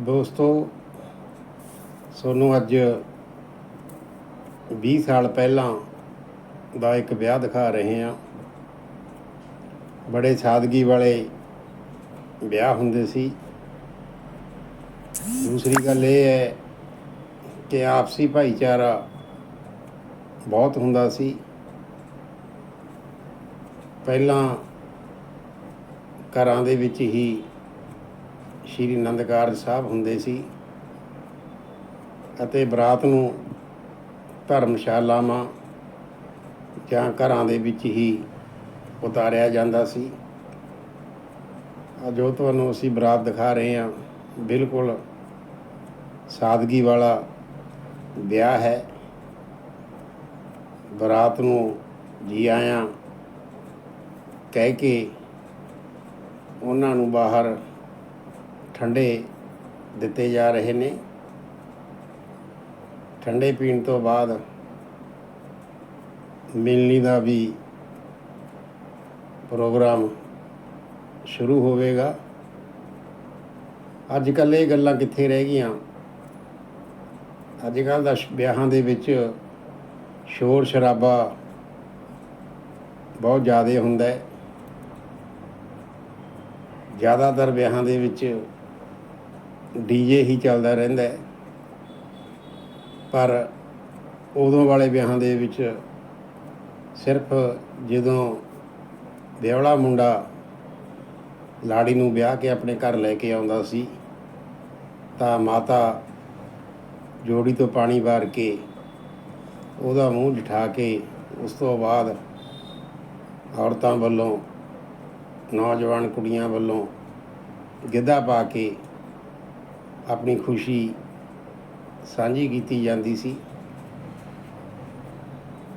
ਦੋਸਤੋ ਤੁਹਾਨੂੰ ਅੱਜ 20 ਸਾਲ ਪਹਿਲਾਂ ਦਾ ਇੱਕ ਵਿਆਹ ਦਿਖਾ ਰਹੇ ਹਾਂ। ਬੜੇ ਸਾਦਗੀ ਵਾਲੇ ਵਿਆਹ ਹੁੰਦੇ ਸੀ। ਦੂਸਰੀ ਗੱਲ ਇਹ ਹੈ ਕਿ ਆਪਸੀ ਭਾਈਚਾਰਾ ਬਹੁਤ ਹੁੰਦਾ ਸੀ। ਪਹਿਲਾਂ ਘਰਾਂ ਦੇ ਵਿੱਚ ਹੀ ਸ਼੍ਰੀ ਅਨੰਦ ਕਾਰਜ ਸਾਹਿਬ ਹੁੰਦੇ ਸੀ ਅਤੇ ਬਰਾਤ ਨੂੰ ਧਰਮਸ਼ਾਲਾਵਾਂ ਜਾਂ ਘਰਾਂ ਦੇ ਵਿੱਚ ਹੀ ਉਤਾਰਿਆ ਜਾਂਦਾ ਸੀ। ਆ ਜੋ ਤੁਹਾਨੂੰ ਅਸੀਂ ਬਰਾਤ ਦਿਖਾ ਰਹੇ ਹਾਂ। ਬਿਲਕੁਲ ਸਾਦਗੀ ਵਾਲਾ ਵਿਆਹ ਹੈ। ਬਰਾਤ ਨੂੰ ਜੀ ਆਇਆਂ ਕਹਿ ਕੇ ਉਹਨਾਂ ਨੂੰ ਬਾਹਰ ਠੰਡੇ ਦਿੱਤੇ ਜਾ ਰਹੇ ਨੇ। ਠੰਡੇ ਪੀਣ ਤੋਂ ਬਾਅਦ ਮਿਲਣੀ ਦਾ ਵੀ ਪ੍ਰੋਗਰਾਮ ਸ਼ੁਰੂ ਹੋਵੇਗਾ। ਅੱਜ ਕੱਲ੍ਹ ਇਹ ਗੱਲਾਂ ਕਿੱਥੇ ਰਹਿ ਗਈਆਂ? ਅੱਜ ਕੱਲ੍ਹ ਦਾ ਸ਼- ਵਿਆਹਾਂ ਦੇ ਵਿੱਚ ਸ਼ੋਰ ਸ਼ਰਾਬਾ ਬਹੁਤ ਜ਼ਿਆਦਾ ਹੁੰਦਾ ਹੈ। ਜ਼ਿਆਦਾਤਰ ਵਿਆਹਾਂ ਦੇ ਵਿੱਚ ਡੀਜੇ ਹੀ ਚੱਲਦਾ ਰਹਿੰਦਾ ਹੈ। ਪਰ ਉਦੋਂ ਵਾਲੇ ਵਿਆਹਾਂ ਦੇ ਵਿੱਚ ਸਿਰਫ ਜਦੋਂ ਵਿਆਹਲਾ ਮੁੰਡਾ ਲਾੜੀ ਨੂੰ ਵਿਆਹ ਕੇ ਆਪਣੇ ਘਰ ਲੈ ਕੇ ਆਉਂਦਾ ਸੀ, ਤਾਂ ਮਾਤਾ ਜੋੜੀ ਤੋਂ ਪਾਣੀ ਵਾਰ ਕੇ ਉਹਦਾ ਮੂੰਹ ਜਿਠਾ ਕੇ ਉਸ ਤੋਂ ਬਾਅਦ ਔਰਤਾਂ ਵੱਲੋਂ, ਨੌਜਵਾਨ ਕੁੜੀਆਂ ਵੱਲੋਂ ਗਿੱਧਾ ਪਾ ਕੇ ਆਪਣੀ ਖੁਸ਼ੀ ਸਾਂਝੀ ਕੀਤੀ ਜਾਂਦੀ ਸੀ।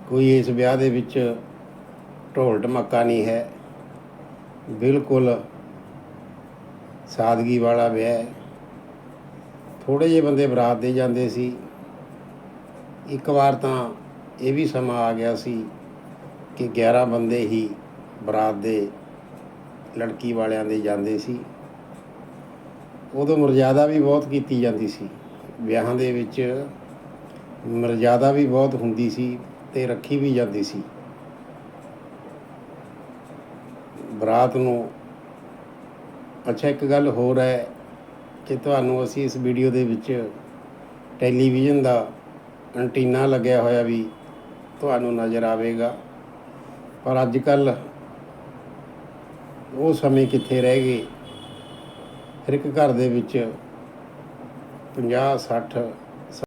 ਕੋਈ ਇਸ ਵਿਆਹ ਦੇ ਵਿੱਚ ਢੋਲ ਢਮੱਕਾ ਨਹੀਂ ਹੈ। ਬਿਲਕੁਲ ਸਾਦਗੀ ਵਾਲਾ ਵਿਆਹ ਹੈ। ਥੋੜੇ ਜਿਹੇ ਬੰਦੇ ਬਰਾਤ ਦੇ ਜਾਂਦੇ ਸੀ। ਇੱਕ ਵਾਰ ਤਾਂ ਇਹ ਵੀ ਸਮਾਂ ਆ ਗਿਆ ਸੀ ਕਿ 11 ਬੰਦੇ ਹੀ ਬਰਾਤ ਦੇ ਲੜਕੀ ਵਾਲਿਆਂ ਦੇ ਜਾਂਦੇ ਸੀ। ਉਦੋਂ ਮਰਜ਼ਾਦਾ ਵੀ ਬਹੁਤ ਕੀਤੀ ਜਾਂਦੀ ਸੀ। ਵਿਆਹਾਂ ਦੇ ਵਿੱਚ ਮਰਜ਼ਾਦਾ ਵੀ ਬਹੁਤ ਹੁੰਦੀ ਸੀ ਤੇ ਰੱਖੀ ਵੀ ਜਾਂਦੀ ਸੀ। ਬਰਾਤ ਨੂੰ ਅੱਛਾ, ਇੱਕ ਗੱਲ ਹੋਰ ਹੈ ਕਿ ਤੁਹਾਨੂੰ ਅਸੀਂ ਇਸ ਵੀਡੀਓ ਦੇ ਵਿੱਚ ਟੈਲੀਵਿਜ਼ਨ ਦਾ ਐਂਟੀਨਾ ਲੱਗਿਆ ਹੋਇਆ ਵੀ ਤੁਹਾਨੂੰ ਨਜ਼ਰ ਆਵੇਗਾ। ਪਰ ਅੱਜ ਕੱਲ੍ਹ ਉਹ ਸਮੇਂ ਕਿੱਥੇ ਰਹਿ ਗਏ? ਹਰ ਇੱਕ ਘਰ ਦੇ ਵਿੱਚ 50 60